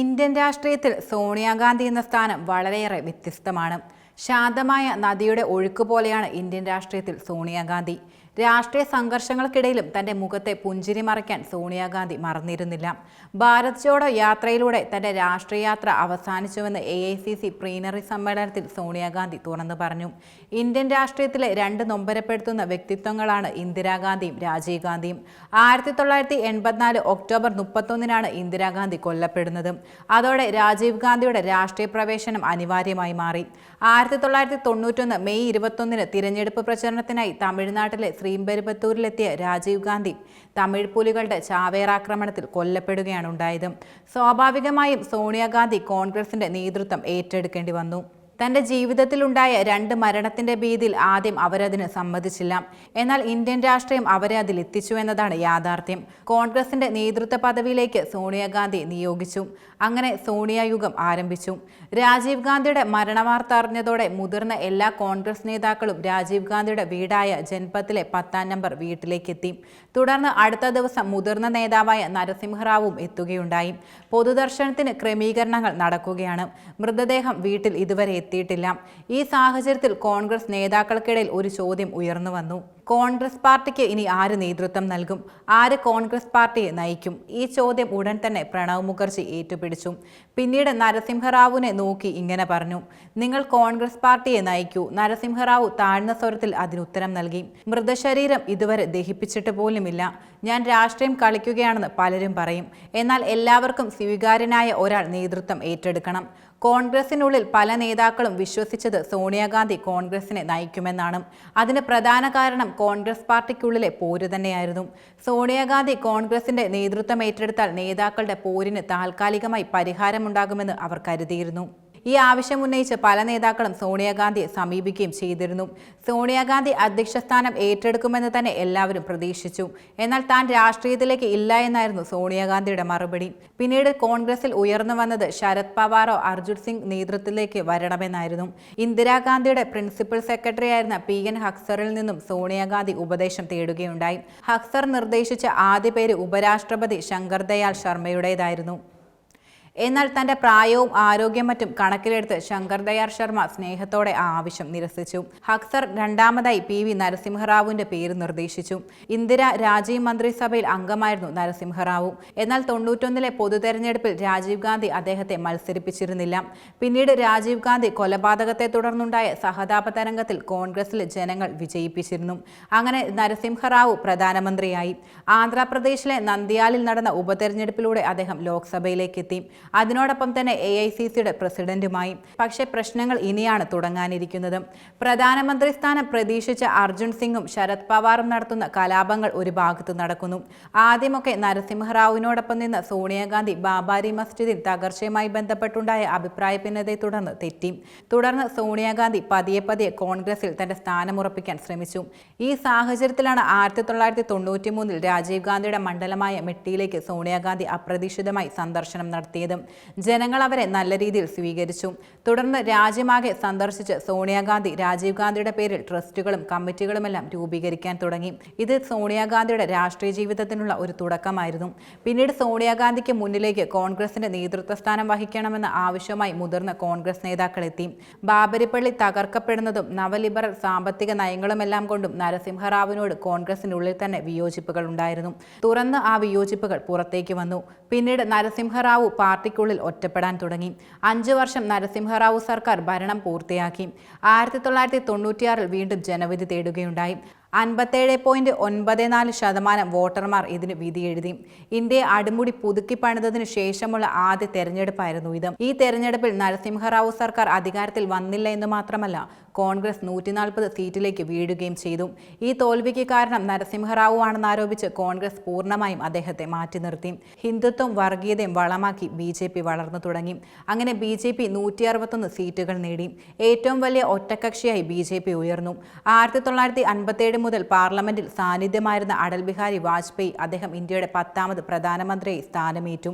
Indian രാഷ്ട്രീയത്തിൽ സോണിയാഗാന്ധി എന്ന സ്ഥാനം വളരെയേറെ വ്യത്യസ്തമാണ്. ശാന്തമായ നദിയുടെ ഒഴുക്ക് പോലെയാണ് ഇന്ത്യൻ രാഷ്ട്രീയത്തിൽ സോണിയാഗാന്ധി. രാഷ്ട്രീയ സംഘർഷങ്ങൾക്കിടയിലും തന്റെ മുഖത്തെ പുഞ്ചിരി മറയ്ക്കാൻ സോണിയാഗാന്ധി മറന്നിരുന്നില്ല. ഭാരത് ജോഡോ യാത്രയിലൂടെ തന്റെ രാഷ്ട്രീയ യാത്ര അവസാനിച്ചുവെന്ന് A I C C plenary സമ്മേളനത്തിൽ സോണിയാഗാന്ധി തുറന്നു പറഞ്ഞു. ഇന്ത്യൻ രാഷ്ട്രീയത്തിലെ രണ്ട് നൊമ്പരപ്പെടുത്തുന്ന വ്യക്തിത്വങ്ങളാണ് ഇന്ദിരാഗാന്ധിയും രാജീവ് ഗാന്ധിയും. ആയിരത്തി തൊള്ളായിരത്തി എൺപത്തിനാല് ഒക്ടോബർ മുപ്പത്തൊന്നിനാണ് ഇന്ദിരാഗാന്ധി കൊല്ലപ്പെടുന്നത്. അതോടെ രാജീവ് ഗാന്ധിയുടെ രാഷ്ട്രീയ പ്രവേശനം അനിവാര്യമായി മാറി. ആയിരത്തി തൊള്ളായിരത്തി തൊണ്ണൂറ്റൊന്ന് മെയ് ഇരുപത്തൊന്നിന് തിരഞ്ഞെടുപ്പ് പ്രചരണത്തിനായി തമിഴ്നാട്ടിലെ ശ്രീപെരുമ്പത്തൂരിലെത്തിയ രാജീവ് ഗാന്ധി തമിഴ് പുലികളുടെ ചാവേറാക്രമണത്തിൽ കൊല്ലപ്പെടുകയാണ് ഉണ്ടായത്. സ്വാഭാവികമായും സോണിയാഗാന്ധി കോൺഗ്രസിന്റെ നേതൃത്വം ഏറ്റെടുക്കേണ്ടി വന്നു. തന്റെ ജീവിതത്തിലുണ്ടായ രണ്ട് മരണത്തിന്റെ ഭീതിയിൽ ആദ്യം അവരതിന് സമ്മതിച്ചില്ല. എന്നാൽ ഇന്ത്യൻ രാഷ്ട്രീയം അവരെ അതിൽ എത്തിച്ചു എന്നതാണ് യാഥാർത്ഥ്യം. കോൺഗ്രസിന്റെ നേതൃത്വ പദവിയിലേക്ക് സോണിയാഗാന്ധി നിയോഗിച്ചു. അങ്ങനെ സോണിയ യുഗം ആരംഭിച്ചു. രാജീവ് ഗാന്ധിയുടെ മരണവാർത്ത അറിഞ്ഞതോടെ മുതിർന്ന എല്ലാ കോൺഗ്രസ് നേതാക്കളും രാജീവ് ഗാന്ധിയുടെ വീടായ ജൻപത്തിലെ പത്താം നമ്പർ വീട്ടിലേക്ക് എത്തി തുടർന്ന് അടുത്ത ദിവസം മുതിർന്ന നേതാവായ നരസിംഹറാവും എത്തുകയുണ്ടായി. പൊതുദർശനത്തിന് ക്രമീകരണങ്ങൾ നടക്കുകയാണ്. മൃതദേഹം വീട്ടിൽ ഇതുവരെ എത്തിയിട്ടില്ല ഈ സാഹചര്യത്തിൽ കോൺഗ്രസ് നേതാക്കൾക്കിടയിൽ ഒരു ചോദ്യം ഉയർന്നു വന്നു. കോൺഗ്രസ് പാർട്ടിക്ക് ഇനി ആര് നേതൃത്വം നൽകും? ആര് കോൺഗ്രസ് പാർട്ടിയെ നയിക്കും? ഈ ചോദ്യം ഉടൻ തന്നെ പ്രണവ് മുഖർജി ഏറ്റുപിടിച്ചു. പിന്നീട് നരസിംഹറാവുവിനെ നോക്കി ഇങ്ങനെ പറഞ്ഞു. നിങ്ങൾ കോൺഗ്രസ് പാർട്ടിയെ നയിക്കൂ. നരസിംഹറാവു താഴ്ന്ന സ്വരത്തിൽ അതിനുത്തരം നൽകി. മൃതശരീരം ഇതുവരെ ദഹിപ്പിച്ചിട്ട് പോലുമില്ല. ഞാൻ രാഷ്ട്രീയം കളിക്കുകയാണെന്ന് പലരും പറയും. എന്നാൽ എല്ലാവർക്കും സ്വീകാര്യനായ ഒരാൾ നേതൃത്വം ഏറ്റെടുക്കണം. കോൺഗ്രസിനുള്ളിൽ പല നേതാക്കളും വിശ്വസിച്ചത് സോണിയാഗാന്ധി കോൺഗ്രസിനെ നയിക്കുമെന്നാണ്. അതിന് പ്രധാന കാരണം കോൺഗ്രസ് പാർട്ടിക്കുള്ളിലെ പോര് തന്നെയായിരുന്നു. സോണിയാഗാന്ധി കോൺഗ്രസിന്റെ നേതൃത്വം ഏറ്റെടുത്താൽ നേതാക്കളുടെ പോരിന് താൽക്കാലികമായി പരിഹാരമുണ്ടാകുമെന്ന് അവർ കരുതിയിരുന്നു. ഈ ആവശ്യം ഉന്നയിച്ച് പല നേതാക്കളും സോണിയാഗാന്ധിയെ സമീപിക്കുകയും ചെയ്തിരുന്നു. സോണിയാഗാന്ധി അധ്യക്ഷ സ്ഥാനം ഏറ്റെടുക്കുമെന്ന് തന്നെ എല്ലാവരും പ്രതീക്ഷിച്ചു. എന്നാൽ താൻ രാഷ്ട്രീയത്തിലേക്ക് ഇല്ല എന്നായിരുന്നു സോണിയാഗാന്ധിയുടെ മറുപടി. പിന്നീട് കോൺഗ്രസിൽ ഉയർന്നു വന്നത് ശരത് പവാറോ അർജുൻ സിംഗ് നേതൃത്വത്തിലേക്ക് വരണമെന്നായിരുന്നു. ഇന്ദിരാഗാന്ധിയുടെ പ്രിൻസിപ്പൽ സെക്രട്ടറി ആയിരുന്ന പി എൻ ഹക്സറിൽ നിന്നും സോണിയാഗാന്ധി ഉപദേശം തേടുകയുണ്ടായി. ഹക്സർ നിർദ്ദേശിച്ച ആദ്യ പേര് ഉപരാഷ്ട്രപതി ശങ്കർ ദയാൽ ശർമ്മയുടേതായിരുന്നു. എന്നാൽ തന്റെ പ്രായവും ആരോഗ്യം മറ്റും കണക്കിലെടുത്ത് ശങ്കർ ദയാർ ശർമ്മ സ്നേഹത്തോടെ ആ ആവശ്യം നിരസിച്ചു. ഹക്സർ രണ്ടാമതായി പി വി നരസിംഹറാവുവിന്റെ പേര് നിർദ്ദേശിച്ചു. ഇന്ദിര രാജീവ് മന്ത്രിസഭയിൽ അംഗമായിരുന്നു നരസിംഹറാവു. എന്നാൽ തൊണ്ണൂറ്റൊന്നിലെ പൊതു തെരഞ്ഞെടുപ്പിൽ രാജീവ് ഗാന്ധി അദ്ദേഹത്തെ മത്സരിപ്പിച്ചിരുന്നില്ല. പിന്നീട് രാജീവ് ഗാന്ധി കൊലപാതകത്തെ തുടർന്നുണ്ടായ സഹതാപ തരംഗത്തിൽ കോൺഗ്രസിൽ ജനങ്ങൾ വിജയിപ്പിച്ചിരുന്നു. അങ്ങനെ നരസിംഹറാവു പ്രധാനമന്ത്രിയായി. ആന്ധ്രാപ്രദേശിലെ നന്ദിയാലിൽ നടന്ന ഉപതെരഞ്ഞെടുപ്പിലൂടെ അദ്ദേഹം ലോക്സഭയിലേക്ക് എത്തി അതിനോടൊപ്പം തന്നെ എ ഐ സി സിയുടെ പ്രസിഡന്റുമായി. പക്ഷേ പ്രശ്നങ്ങൾ ഇനിയാണ് തുടങ്ങാനിരിക്കുന്നത്. പ്രധാനമന്ത്രി സ്ഥാനം പ്രതീക്ഷിച്ച അർജുൻ സിംഗും ശരത് പവാറും നടത്തുന്ന കലാപങ്ങൾ ഒരു ഭാഗത്ത് നടക്കുന്നു. ആദ്യമൊക്കെ നരസിംഹറാവുവിനോടൊപ്പം നിന്ന് സോണിയാഗാന്ധി ബാബാരി മസ്ജിദിൽ തകർച്ചയുമായി ബന്ധപ്പെട്ടുണ്ടായ അഭിപ്രായ ഭിന്നതയെ തുടർന്ന് തെറ്റി. തുടർന്ന് സോണിയാഗാന്ധി പതിയെ പതിയെ കോൺഗ്രസിൽ തന്റെ സ്ഥാനം ഉറപ്പിക്കാൻ ശ്രമിച്ചു. ഈ സാഹചര്യത്തിലാണ് ആയിരത്തി തൊള്ളായിരത്തി തൊണ്ണൂറ്റി മൂന്നിൽ രാജീവ് ഗാന്ധിയുടെ മണ്ഡലമായ മെട്ടിയിലേക്ക് സോണിയാഗാന്ധി അപ്രതീക്ഷിതമായി സന്ദർശനം നടത്തിയത്. ജനങ്ങൾ അവരെ നല്ല രീതിയിൽ സ്വീകരിച്ചു. തുടർന്ന് രാജ്യമാകെ സന്ദർശിച്ച് സോണിയാഗാന്ധി രാജീവ് ഗാന്ധിയുടെ പേരിൽ ട്രസ്റ്റുകളും കമ്മിറ്റികളുമെല്ലാം രൂപീകരിക്കാൻ തുടങ്ങി. ഇത് സോണിയാഗാന്ധിയുടെ രാഷ്ട്രീയ ജീവിതത്തിനുള്ള ഒരു തുടക്കമായിരുന്നു. പിന്നീട് സോണിയാഗാന്ധിക്ക് മുന്നിലേക്ക് കോൺഗ്രസിന്റെ നേതൃത്വ സ്ഥാനം വഹിക്കണമെന്ന ആവശ്യമായി മുതിർന്ന കോൺഗ്രസ് നേതാക്കൾ എത്തി ബാബരിപ്പള്ളി തകർക്കപ്പെടുന്നതും നവലിബറൽ സാമ്പത്തിക നയങ്ങളുമെല്ലാം കൊണ്ടും നരസിംഹറാവുവിനോട് കോൺഗ്രസിനുള്ളിൽ തന്നെ വിയോജിപ്പുകൾ ഉണ്ടായിരുന്നു. തുറന്ന് ആ വിയോജിപ്പുകൾ പുറത്തേക്ക് വന്നു. പിന്നീട് നരസിംഹറാവു പാർട്ടിക്കുള്ളിൽ ഒറ്റപ്പെടാൻ തുടങ്ങി. അഞ്ചു വർഷം നരസിംഹറാവു സർക്കാർ ഭരണം പൂർത്തിയാക്കി. ആയിരത്തി തൊള്ളായിരത്തി തൊണ്ണൂറ്റിയാറിൽ വീണ്ടും ജനവിധി തേടുകയുണ്ടായി. അൻപത്തേഴ് പോയിന്റ് ഒൻപത് നാല് ശതമാനം വോട്ടർമാർ ഇതിന് വിധി എഴുതി. ഇന്ത്യയെ അടിമുടി പുതുക്കി പണിതതിനു ശേഷമുള്ള ആദ്യ തെരഞ്ഞെടുപ്പായിരുന്നു ഇത്. ഈ തെരഞ്ഞെടുപ്പിൽ നരസിംഹറാവു സർക്കാർ അധികാരത്തിൽ വന്നില്ല എന്ന് മാത്രമല്ല കോൺഗ്രസ് നൂറ്റിനാൽപ്പത് സീറ്റിലേക്ക് വീഴുകയും ചെയ്തു. ഈ തോൽവിക്ക് കാരണം നരസിംഹറാവു ആണെന്നാരോപിച്ച് കോൺഗ്രസ് പൂർണമായും അദ്ദേഹത്തെ മാറ്റി നിർത്തി. ഹിന്ദുത്വം വർഗീയതയും വളമാക്കി ബി ജെ പി വളർന്നു തുടങ്ങി. അങ്ങനെ ബി ജെ പി നൂറ്റി അറുപത്തൊന്ന് സീറ്റുകൾ നേടി. ഏറ്റവും വലിയ ഒറ്റക്കക്ഷിയായി ബി ജെ പി ഉയർന്നു. ആയിരത്തി തൊള്ളായിരത്തി അൻപത്തേഴ് മുതൽ പാർലമെന്റിൽ സാന്നിധ്യമായിരുന്ന അടൽ ബിഹാരി വാജ്പേയി അദ്ദേഹം ഇന്ത്യയുടെ പത്താമത് പ്രധാനമന്ത്രിയായി സ്ഥാനമേറ്റു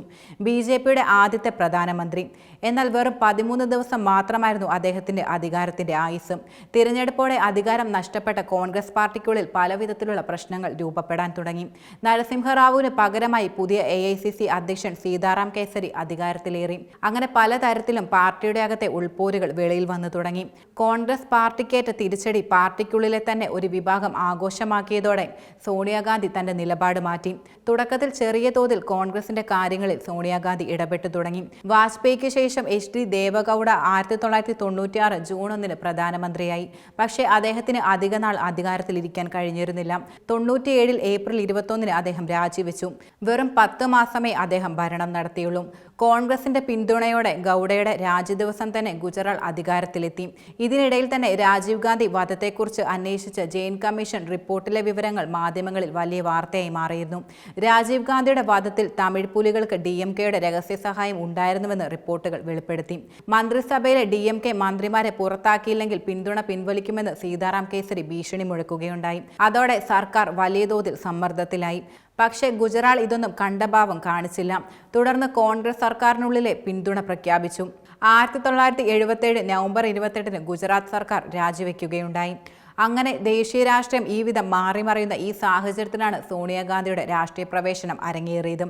ബി ജെ പിയുടെ ആദ്യത്തെ പ്രധാനമന്ത്രി എന്നാൽ വെറും പതിമൂന്ന് ദിവസം മാത്രമായിരുന്നു അദ്ദേഹത്തിന്റെ അധികാരത്തിന്റെ ആയുസ് തിരഞ്ഞെടുപ്പോടെ അധികാരം നഷ്ടപ്പെട്ട കോൺഗ്രസ് പാർട്ടിക്കുള്ളിൽ പലവിധത്തിലുള്ള പ്രശ്നങ്ങൾ രൂപപ്പെടാൻ തുടങ്ങി. നരസിംഹറാവുവിന് പകരമായി പുതിയ എ ഐ സി സി അധ്യക്ഷൻ സീതാറാം കേസരി അധികാരത്തിലേറി. അങ്ങനെ പലതരത്തിലും പാർട്ടിയുടെ അകത്തെ ഉൾപോരുകൾ വെളിയിൽ വന്നു തുടങ്ങി. കോൺഗ്രസ് പാർട്ടിക്കേറ്റ തിരിച്ചടി പാർട്ടിക്കുള്ളിലെ തന്നെ ഒരു വിഭാഗം ആഘോഷമാക്കിയതോടെ സോണിയാഗാന്ധി തന്റെ നിലപാട് മാറ്റി. തുടക്കത്തിൽ ചെറിയ തോതിൽ കോൺഗ്രസിന്റെ കാര്യങ്ങളിൽ സോണിയാഗാന്ധി ഇടപെട്ടു തുടങ്ങി. വാജ്പേയിക്ക് ശേഷം എച്ച് ഡി ദേവഗൌഡ ആയിരത്തി തൊള്ളായിരത്തി തൊണ്ണൂറ്റിയാറ് ജൂൺ ഒന്നിന് പ്രധാനമന്ത്രിയായി. പക്ഷേ അദ്ദേഹത്തിന് അധികനാൾ അധികാരത്തിലിരിക്കാൻ കഴിഞ്ഞിരുന്നില്ല. തൊണ്ണൂറ്റിയേഴിൽ ഏപ്രിൽ ഇരുപത്തൊന്നിന് അദ്ദേഹം രാജിവെച്ചു. വെറും പത്ത് മാസമേ അദ്ദേഹം ഭരണം നടത്തിയുള്ളൂ. കോൺഗ്രസിന്റെ പിന്തുണയോടെ ഗൌഡയുടെ രാജ്യദിവസം തന്നെ ഗുജറാൾ അധികാരത്തിലെത്തി. ഇതിനിടയിൽ തന്നെ രാജീവ് ഗാന്ധി വധത്തെക്കുറിച്ച് അന്വേഷിച്ച ജെയിൻ കമ്മീഷൻ റിപ്പോർട്ടിലെ വിവരങ്ങൾ മാധ്യമങ്ങളിൽ വലിയ വാർത്തയായി മാറിയിരുന്നു. രാജീവ് ഗാന്ധിയുടെ വധത്തിൽ തമിഴ് പുലികൾക്ക് ഡി എം കെയുടെ രഹസ്യ സഹായം ഉണ്ടായിരുന്നുവെന്ന് റിപ്പോർട്ടുകൾ വെളിപ്പെടുത്തി. മന്ത്രിസഭയിലെ ഡി എം കെ മന്ത്രിമാരെ പുറത്താക്കിയില്ലെങ്കിൽ പിന്തുണ പിൻവലിക്കുമെന്ന് സീതാറാം കേസരി ഭീഷണി മുഴക്കുകയുണ്ടായി. അതോടെ സർക്കാർ വലിയ തോതിൽ സമ്മർദ്ദത്തിലായി. പക്ഷേ ഗുജറാൾ ഇതൊന്നും കണ്ടഭാവം കാണിച്ചില്ല. തുടർന്ന് കോൺഗ്രസ് സർക്കാരിനുള്ളിലെ പിന്തുണ പ്രഖ്യാപിച്ചു. ആയിരത്തി തൊള്ളായിരത്തി എഴുപത്തേഴ് നവംബർ ഇരുപത്തെട്ടിന് ഗുജറാത്ത് സർക്കാർ രാജിവെക്കുകയുണ്ടായി. അങ്ങനെ ദേശീയ രാഷ്ട്രീയം ഈ വിധം മാറിമറിയുന്ന ഈ സാഹചര്യത്തിലാണ് സോണിയാഗാന്ധിയുടെ രാഷ്ട്രീയ പ്രവേശനം അരങ്ങേറിയതും.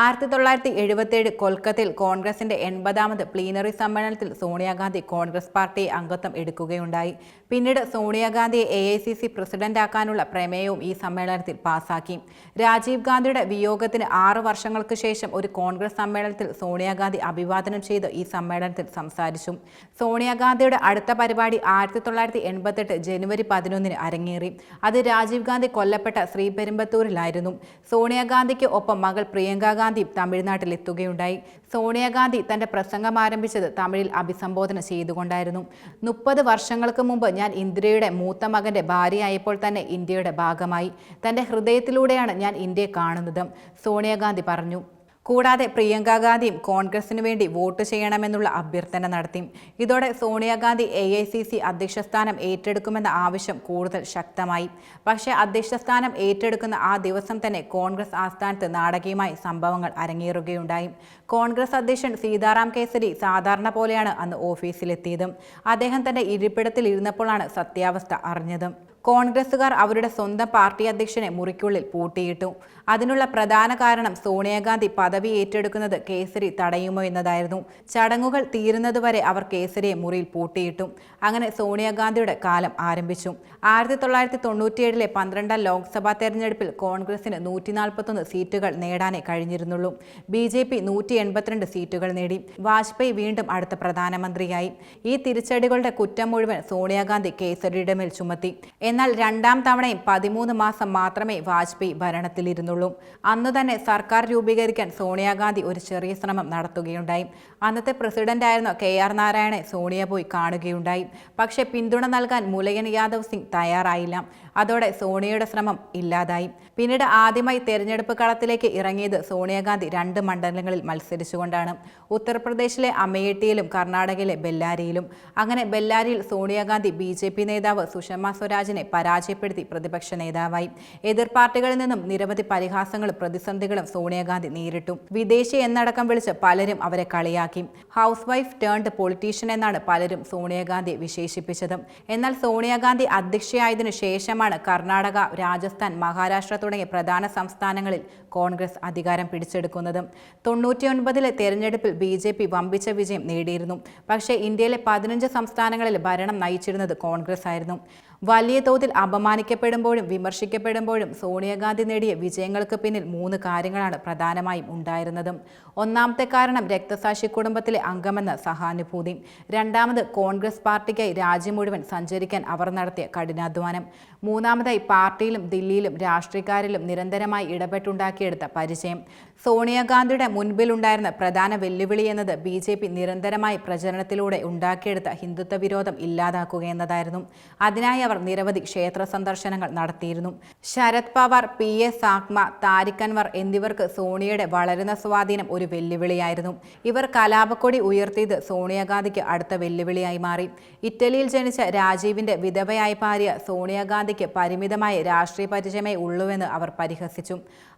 ആയിരത്തി തൊള്ളായിരത്തി എഴുപത്തേഴ് കൊൽക്കത്തയിൽ കോൺഗ്രസിന്റെ എൺപതാമത് പ്ലീനറി സമ്മേളനത്തിൽ സോണിയാഗാന്ധി കോൺഗ്രസ് പാർട്ടി അംഗത്വം എടുക്കുകയുണ്ടായി. പിന്നീട് സോണിയാഗാന്ധിയെ എ ഐ സി സി പ്രസിഡന്റാക്കാനുള്ള പ്രമേയവും ഈ സമ്മേളനത്തിൽ പാസാക്കി. രാജീവ് ഗാന്ധിയുടെ വിയോഗത്തിന് ആറു വർഷങ്ങൾക്ക് ശേഷം ഒരു കോൺഗ്രസ് സമ്മേളനത്തിൽ സോണിയാഗാന്ധി അഭിവാദനം ചെയ്ത് ഈ സമ്മേളനത്തിൽ സംസാരിച്ചു. സോണിയാഗാന്ധിയുടെ അടുത്ത പരിപാടി ആയിരത്തി തൊള്ളായിരത്തി എൺപത്തെട്ട് ജനുവരി പതിനൊന്നിന് അരങ്ങേറി. അത് രാജീവ് ഗാന്ധി കൊല്ലപ്പെട്ട ശ്രീപെരുമ്പത്തൂരിലായിരുന്നു. സോണിയാഗാന്ധിക്ക് ഒപ്പം മകൾ പ്രിയങ്ക ഗാന്ധിയും തമിഴ്നാട്ടിൽ എത്തുകയുണ്ടായി. സോണിയാഗാന്ധി തന്റെ പ്രസംഗം ആരംഭിച്ചത് തമിഴിൽ അഭിസംബോധന ചെയ്തുകൊണ്ടായിരുന്നു. മുപ്പത് വർഷങ്ങൾക്ക് മുമ്പ് ഞാൻ ഇന്ദിരയുടെ മൂത്ത മകന്റെ ഭാര്യയായപ്പോൾ തന്നെ ഇന്ത്യയുടെ ഭാഗമായി. തന്റെ ഹൃദയത്തിലൂടെയാണ് ഞാൻ ഇന്ത്യയെ കാണുന്നത് സോണിയാഗാന്ധി പറഞ്ഞു. കൂടാതെ പ്രിയങ്ക ഗാന്ധിയും കോൺഗ്രസിനു വേണ്ടി വോട്ട് ചെയ്യണമെന്നുള്ള അഭ്യർത്ഥന നടത്തി. ഇതോടെ Sonia Gandhi A I C C അധ്യക്ഷസ്ഥാനം ഏറ്റെടുക്കുമെന്ന ആവശ്യം കൂടുതൽ ശക്തമായി. പക്ഷേ അധ്യക്ഷസ്ഥാനം ഏറ്റെടുക്കുന്ന ആ ദിവസം തന്നെ കോൺഗ്രസ് ആസ്ഥാനത്ത് നാടകീയമായി സംഭവങ്ങൾ അരങ്ങേറുകയുണ്ടായി. കോൺഗ്രസ് അധ്യക്ഷൻ സീതാറാം കേസരി സാധാരണ പോലെയാണ് അന്ന് ഓഫീസിലെത്തിയത്. അദ്ദേഹം തന്റെ ഇരിപ്പിടത്തിൽ ഇരുന്നപ്പോഴാണ് സത്യാവസ്ഥ അറിഞ്ഞത്. കോൺഗ്രസുകാർ അവരുടെ സ്വന്തം പാർട്ടി അധ്യക്ഷനെ മുറിക്കുള്ളിൽ പൂട്ടിയിട്ടു. അതിനുള്ള പ്രധാന കാരണം സോണിയാഗാന്ധി പദവി ഏറ്റെടുക്കുന്നത് കേസരി തടയുമോ എന്നതായിരുന്നു. ചടങ്ങുകൾ തീരുന്നതുവരെ അവർ കേസരിയെ മുറിയിൽ പൂട്ടിയിട്ടു. അങ്ങനെ സോണിയാഗാന്ധിയുടെ കാലം ആരംഭിച്ചു. ആയിരത്തി തൊള്ളായിരത്തി തൊണ്ണൂറ്റിയേഴിലെ പന്ത്രണ്ടാം ലോക്സഭാ തെരഞ്ഞെടുപ്പിൽ കോൺഗ്രസിന് നൂറ്റി നാൽപ്പത്തൊന്ന് സീറ്റുകൾ നേടാനേ കഴിഞ്ഞിരുന്നുള്ളൂ. ബി ജെ പി നൂറ്റി എൺപത്തിരണ്ട് സീറ്റുകൾ നേടി. വാജ്പേയി വീണ്ടും അടുത്ത പ്രധാനമന്ത്രിയായി. ഈ തിരിച്ചടികളുടെ കുറ്റം മുഴുവൻ സോണിയാഗാന്ധി കേസരിയുടെ മേൽ ചുമത്തി. എന്നാൽ രണ്ടാം തവണയും പതിമൂന്ന് മാസം മാത്രമേ വാജ്പേയി ഭരണത്തിലിരുന്നുള്ളൂ. അന്ന് തന്നെ സർക്കാർ രൂപീകരിക്കാൻ സോണിയാഗാന്ധി ഒരു ചെറിയ ശ്രമം നടത്തുകയുണ്ടായി. അന്നത്തെ പ്രസിഡന്റായിരുന്ന കെ ആർ നാരായണെ സോണിയ പോയി കാണുകയുണ്ടായി. പക്ഷെ പിന്തുണ നൽകാൻ മുലയൻ യാദവ് സിംഗ് തയ്യാറായില്ല. അതോടെ സോണിയയുടെ ശ്രമം ഇല്ലാതായി. പിന്നീട് ആദ്യമായി തെരഞ്ഞെടുപ്പ് കളത്തിലേക്ക് ഇറങ്ങിയത് സോണിയാഗാന്ധി രണ്ട് മണ്ഡലങ്ങളിൽ മത്സരിച്ചുകൊണ്ടാണ്. ഉത്തർപ്രദേശിലെ അമേഠിയിലും കർണാടകയിലെ ബെല്ലാരിയിലും. അങ്ങനെ ബെല്ലാരിയിൽ സോണിയാഗാന്ധി ബി ജെ പി നേതാവ് സുഷമ സ്വരാജിനെ പരാജയപ്പെടുത്തി പ്രതിപക്ഷ നേതാവായി. എതിർ പാർട്ടികളിൽ നിന്നും നിരവധി പരിഹാസങ്ങളും പ്രതിസന്ധികളും സോണിയാഗാന്ധി നേരിട്ടു. വിദേശി എന്നടക്കം വിളിച്ച് പലരും അവരെ കളിയാക്കി. ഹൗസ് വൈഫ് ടേൺഡ് പൊളിറ്റീഷ്യൻ എന്നാണ് പലരും സോണിയാഗാന്ധി വിശേഷിപ്പിച്ചത്. എന്നാൽ സോണിയാഗാന്ധി അധ്യക്ഷയായതിനു ശേഷമാണ് കർണാടക രാജസ്ഥാൻ മഹാരാഷ്ട്ര തുടങ്ങിയ പ്രധാന സംസ്ഥാനങ്ങളിൽ കോൺഗ്രസ് അധികാരം പിടിച്ചെടുക്കുന്നതും തൊണ്ണൂറ്റിയൊൻപതിലെ തെരഞ്ഞെടുപ്പിൽ ബി ജെ പി വമ്പിച്ച വിജയം നേടിയിരുന്നു. പക്ഷേ ഇന്ത്യയിലെ പതിനഞ്ച് സംസ്ഥാനങ്ങളിൽ ഭരണം നയിച്ചിരുന്നത് കോൺഗ്രസ് ആയിരുന്നു. വലിയ തോതിൽ അപമാനിക്കപ്പെടുമ്പോഴും വിമർശിക്കപ്പെടുമ്പോഴും സോണിയാഗാന്ധി നേടിയ വിജയങ്ങൾക്ക് പിന്നിൽ മൂന്ന് കാര്യങ്ങളാണ് പ്രധാനമായും ഉണ്ടായിരുന്നതും. ഒന്നാമത്തെ കാരണം രക്തസാക്ഷി കുടുംബത്തിലെ അംഗമെന്ന സഹാനുഭൂതി. രണ്ടാമത് കോൺഗ്രസ് പാർട്ടിക്കായി രാജ്യം മുഴുവൻ സഞ്ചരിക്കാൻ അവർ നടത്തിയ കഠിനാധ്വാനം. മൂന്നാമതായി പാർട്ടിയിലും ദില്ലിയിലും രാഷ്ട്രീയക്കാരിലും നിരന്തരമായി ഇടപെട്ടുണ്ടാക്കിയെടുത്ത പരിചയം. സോണിയാഗാന്ധിയുടെ മുൻപിലുണ്ടായിരുന്ന പ്രധാന വെല്ലുവിളി എന്നത് ബി ജെ പി നിരന്തരമായി പ്രചരണത്തിലൂടെ ഉണ്ടാക്കിയെടുത്ത ഹിന്ദുത്വ വിരോധം ഇല്ലാതാക്കുക എന്നതായിരുന്നു. അതിനായി അവർ നിരവധി ക്ഷേത്ര സന്ദർശനങ്ങൾ നടത്തിയിരുന്നു. ശരത് പവാർ പി എ സാഗ്മ താരിഖ് അൻവർ എന്നിവർക്ക് സോണിയയുടെ വളരുന്ന സ്വാധീനം ഒരു വെല്ലുവിളിയായിരുന്നു. ഇവർ കലാപക്കൊടി ഉയർത്തിയത് സോണിയാഗാന്ധിക്ക് അടുത്ത വെല്ലുവിളിയായി മാറി. ഇറ്റലിയിൽ ജനിച്ച രാജീവിന്റെ വിധവയായി ഭാര്യ സോണിയാഗാന്ധിക്ക് പരിമിതമായ രാഷ്ട്രീയ പരിചയമേ ഉള്ളൂവെന്ന് അവർ പരിഹസിച്ചു.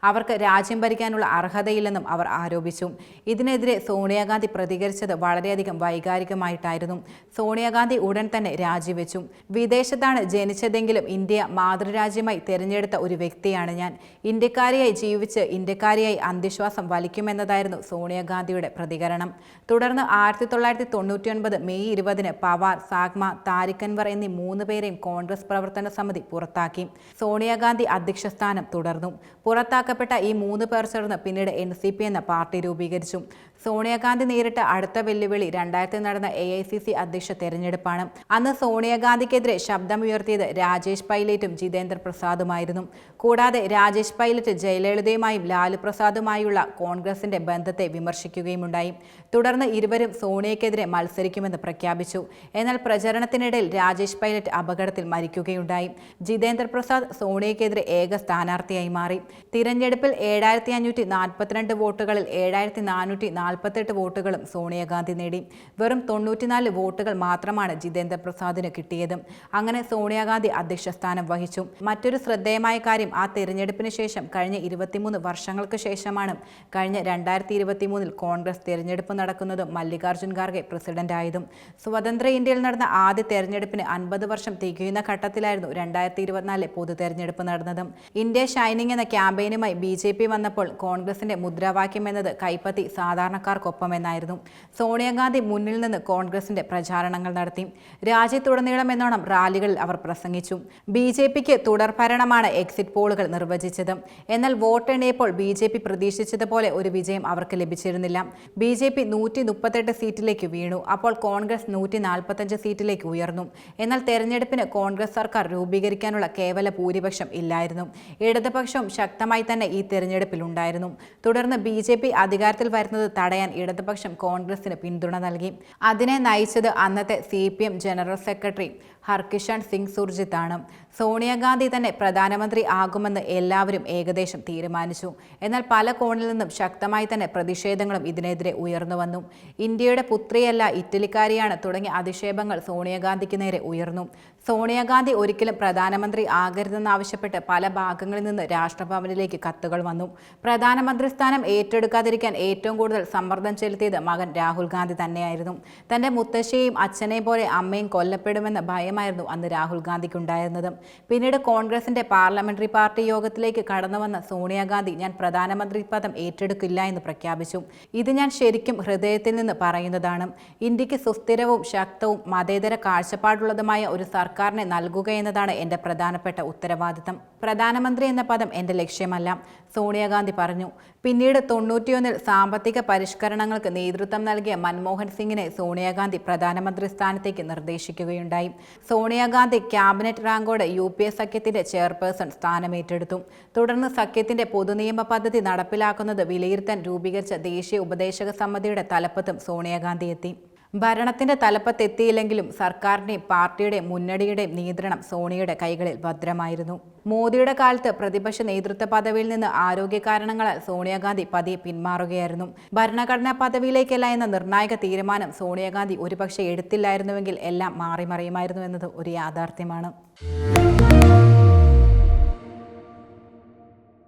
അവർക്ക് രാജ്യം ഭരിക്കാനുള്ള അർഹതയില്ലെന്നും അവർ ആരോപിച്ചു. ഇതിനെതിരെ സോണിയാഗാന്ധി പ്രതികരിച്ചത് വളരെയധികം വൈകാരികമായിട്ടായിരുന്നു. സോണിയാഗാന്ധി ഉടൻ തന്നെ രാജിവെച്ചു. വിദേശത്താണ് ജനിച്ചതെങ്കിലും ഇന്ത്യ മാതൃരാജ്യമായി തിരഞ്ഞെടുത്ത ഒരു വ്യക്തിയാണ് ഞാൻ. ഇന്ത്യക്കാരിയായി ജീവിച്ച് ഇന്ത്യക്കാരിയായി അന്ത്യശ്വാസം വലിക്കുമെന്നതായിരുന്നു സോണിയാഗാന്ധിയുടെ പ്രതികരണം. തുടർന്ന് ആയിരത്തി തൊള്ളായിരത്തി തൊണ്ണൂറ്റിയൊൻപത് മെയ് ഇരുപതിന് പവാർ സാഗ്മ താരിഖ് അൻവർ എന്നീ മൂന്ന് പേരെയും കോൺഗ്രസ് പ്രവർത്തന സമിതി പുറത്താക്കി. സോണിയാഗാന്ധി അധ്യക്ഷ സ്ഥാനം തുടർന്നു. പുറത്താക്കപ്പെട്ട ഈ മൂന്ന് പേർ ചേർന്ന് പിന്നീട് എൻ സി പി എന്ന പാർട്ടി രൂപീകരിച്ചു. സോണിയാഗാന്ധി നേരിട്ട അടുത്ത വെല്ലുവിളി രണ്ടായിരത്തി നടന്ന എ ഐ സി സി അധ്യക്ഷ തെരഞ്ഞെടുപ്പാണ്. അന്ന് സോണിയാഗാന്ധിക്കെതിരെ ശബ്ദമുയർത്തിയത് രാജേഷ് പൈലറ്റും ജിതേന്ദ്ര പ്രസാദുമായിരുന്നു. കൂടാതെ രാജേഷ് പൈലറ്റ് ജയലളിതയുമായും ലാലു പ്രസാദുമായുള്ള കോൺഗ്രസിന്റെ ബന്ധത്തെ വിമർശിക്കുകയുമുണ്ടായി. തുടർന്ന് ഇരുവരും സോണിയക്കെതിരെ മത്സരിക്കുമെന്ന് പ്രഖ്യാപിച്ചു. എന്നാൽ പ്രചരണത്തിനിടയിൽ രാജേഷ് പൈലറ്റ് അപകടത്തിൽ മരിക്കുകയുണ്ടായി. ജിതേന്ദ്ര പ്രസാദ് സോണിയക്കെതിരെ ഏക സ്ഥാനാർത്ഥിയായി മാറി. തിരഞ്ഞെടുപ്പിൽ ഏഴായിരത്തി അഞ്ഞൂറ്റി നാൽപ്പത്തിരണ്ട് വോട്ടുകളിൽ ഏഴായിരത്തി നാനൂറ്റി നാൽപ്പത്തെട്ട് വോട്ടുകളും സോണിയാഗാന്ധി നേടി. വെറും തൊണ്ണൂറ്റിനാല് വോട്ടുകൾ മാത്രമാണ് ജിതേന്ദ്ര പ്രസാദിന് കിട്ടിയത്. അങ്ങനെ സോണിയാഗാന്ധി അധ്യക്ഷ സ്ഥാനം വഹിച്ചു. മറ്റൊരു ശ്രദ്ധേയമായ കാര്യം ആ തിരഞ്ഞെടുപ്പിന് ശേഷം കഴിഞ്ഞ ഇരുപത്തിമൂന്ന് വർഷങ്ങൾക്ക് ശേഷമാണ് കഴിഞ്ഞ രണ്ടായിരത്തി ഇരുപത്തിമൂന്നിൽ കോൺഗ്രസ് തിരഞ്ഞെടുപ്പ് നടക്കുന്നതും മല്ലികാർജുൻ ഖാർഗെ പ്രസിഡന്റായതും. സ്വതന്ത്ര ഇന്ത്യയിൽ നടന്ന ആദ്യ തെരഞ്ഞെടുപ്പിന് അൻപത് വർഷം തികയുന്ന ഘട്ടത്തിലായിരുന്നു രണ്ടായിരത്തി ഇരുപത്തിനാലിലെ പൊതു തെരഞ്ഞെടുപ്പ് നടന്നതും. ഇന്ത്യ ഷൈനിങ് എന്ന ക്യാമ്പയിനുമായി ബി ജെ പി വന്നപ്പോൾ കോൺഗ്രസിന്റെ മുദ്രാവാക്യം എന്നത് കൈപ്പത്തി സാധാരണക്കാർക്കൊപ്പമെന്നായിരുന്നു. സോണിയാഗാന്ധി മുന്നിൽ നിന്ന് കോൺഗ്രസിന്റെ പ്രചാരണങ്ങൾ നടത്തി. രാജ്യത്തുടനീളം എന്നോണം റാലികളിൽ അവർ പ്രസംഗിച്ചു. ബി ജെ പിക്ക് തുടർഭരണമാണ് എക്സിറ്റ് പോളുകൾ നിർവചിച്ചത്. എന്നാൽ വോട്ടെണ്ണിയപ്പോൾ ബി ജെ പി പ്രതീക്ഷിച്ചതുപോലെ ഒരു വിജയം അവർക്ക് ലഭിച്ചിരുന്നില്ല. ബി ജെ പി നൂറ്റി മുപ്പത്തെട്ട് സീറ്റിലേക്ക് വീണു. അപ്പോൾ കോൺഗ്രസ് നൂറ്റി നാൽപ്പത്തഞ്ച് സീറ്റിലേക്ക് ഉയർന്നു. എന്നാൽ തെരഞ്ഞെടുപ്പിന് കോൺഗ്രസ് സർക്കാർ രൂപീകരിക്കാനുള്ള കേവല ഭൂരിപക്ഷം ഇല്ലായിരുന്നു. ഇടതുപക്ഷം ശക്തമായി തന്നെ ഈ തെരഞ്ഞെടുപ്പിൽ ഉണ്ടായിരുന്നു തുടർന്ന് ബി ജെ പി അധികാരത്തിൽ വരുന്നത് തടയാൻ ഇടതുപക്ഷം കോൺഗ്രസിന് പിന്തുണ നൽകി. അതിനെ നയിച്ചത് അന്നത്തെ C P M general secretary Harkishan Singh Surjeet ആണ്. സോണിയാഗാന്ധി തന്നെ പ്രധാനമന്ത്രി ആകുമെന്ന് എല്ലാവരും ഏകദേശം തീരുമാനിച്ചു. എന്നാൽ പല കോണിൽ നിന്നും ശക്തമായി തന്നെ പ്രതിഷേധങ്ങളും ഇതിനെതിരെ ഉയർന്നു വന്നു. ഇന്ത്യയുടെ പുത്രിയല്ല ഇറ്റലിക്കാരിയാണ് തുടങ്ങിയ അധിക്ഷേപങ്ങൾ സോണിയാഗാന്ധിക്ക് നേരെ ഉയർന്നു. സോണിയാഗാന്ധി ഒരിക്കലും പ്രധാനമന്ത്രി ആകരുതെന്നാവശ്യപ്പെട്ട് പല ഭാഗങ്ങളിൽ നിന്ന് രാഷ്ട്രഭവനിലേക്ക് കത്തുകൾ വന്നു. പ്രധാനമന്ത്രി സ്ഥാനം ഏറ്റെടുക്കാതിരിക്കാൻ ഏറ്റവും കൂടുതൽ സമ്മർദ്ദം ചെലുത്തിയത് മകൻ രാഹുൽ ഗാന്ധി തന്നെയായിരുന്നു. തന്റെ മുത്തശ്ശിയെയും അച്ഛനെ പോലെ അമ്മയും കൊല്ലപ്പെടുമെന്ന ഭയമായിരുന്നു അന്ന് രാഹുൽ ഗാന്ധിക്കുണ്ടായിരുന്നത്. പിന്നീട് കോൺഗ്രസിന്റെ പാർലമെന്ററി പാർട്ടി യോഗത്തിലേക്ക് കടന്നുവന്ന സോണിയാഗാന്ധി ഞാൻ പ്രധാനമന്ത്രി പദം ഏറ്റെടുക്കില്ല എന്ന് പ്രഖ്യാപിച്ചു. ഇത് ഞാൻ ശരിക്കും ഹൃദയത്തിൽ നിന്ന് പറയുന്നതാണ്. ഇന്ത്യയ്ക്ക് സുസ്ഥിരവും ശക്തവും മതേതര കാഴ്ചപ്പാടുള്ളതുമായ ഒരു സർക്കാരിനെ നൽകുക എന്നതാണ് എന്റെ പ്രധാനപ്പെട്ട ഉത്തരവാദിത്തം. പ്രധാനമന്ത്രി എന്ന പദം എന്റെ ലക്ഷ്യമല്ല സോണിയാഗാന്ധി പറഞ്ഞു. പിന്നീട് തൊണ്ണൂറ്റിയൊന്നിൽ സാമ്പത്തിക പരിഷ്കരണങ്ങൾക്ക് നേതൃത്വം നൽകിയ മൻമോഹൻ സിംഗിനെ സോണിയാഗാന്ധി പ്രധാനമന്ത്രി സ്ഥാനത്തേക്ക് നിർദ്ദേശിക്കുകയുണ്ടായി. സോണിയാഗാന്ധി ക്യാബിനറ്റ് റാങ്കോടെ യു പി എ സഖ്യത്തിന്റെ ചെയർപേഴ്സൺ സ്ഥാനമേറ്റെടുത്തു. തുടർന്ന് സഖ്യത്തിന്റെ പൊതുനിയമ പദ്ധതി നടപ്പിലാക്കുന്നത് വിലയിരുത്താൻ രൂപീകരിച്ച ദേശീയ ഉപദേശക സമിതിയുടെ തലപ്പത്തും സോണിയാഗാന്ധി എത്തി. ഭരണത്തിന്റെ തലപ്പത്തെത്തിയില്ലെങ്കിലും സർക്കാരിന്റെയും പാർട്ടിയുടെയും മുന്നണിയുടെയും നിയന്ത്രണം സോണിയുടെ കൈകളിൽ ഭദ്രമായിരുന്നു. മോദിയുടെ കാലത്ത് പ്രതിപക്ഷ നേതൃത്വ പദവിയിൽ നിന്ന് ആരോഗ്യ കാരണങ്ങളാൽ സോണിയാഗാന്ധി പതിയെ പിന്മാറുകയായിരുന്നു. ഭരണഘടനാ പദവിയിലേക്കല്ല എന്ന നിർണായക തീരുമാനം സോണിയാഗാന്ധി ഒരുപക്ഷെ എടുത്തില്ലായിരുന്നുവെങ്കിൽ എല്ലാം മാറിമറിയുമായിരുന്നു എന്നത് ഒരു യാഥാർത്ഥ്യമാണ്.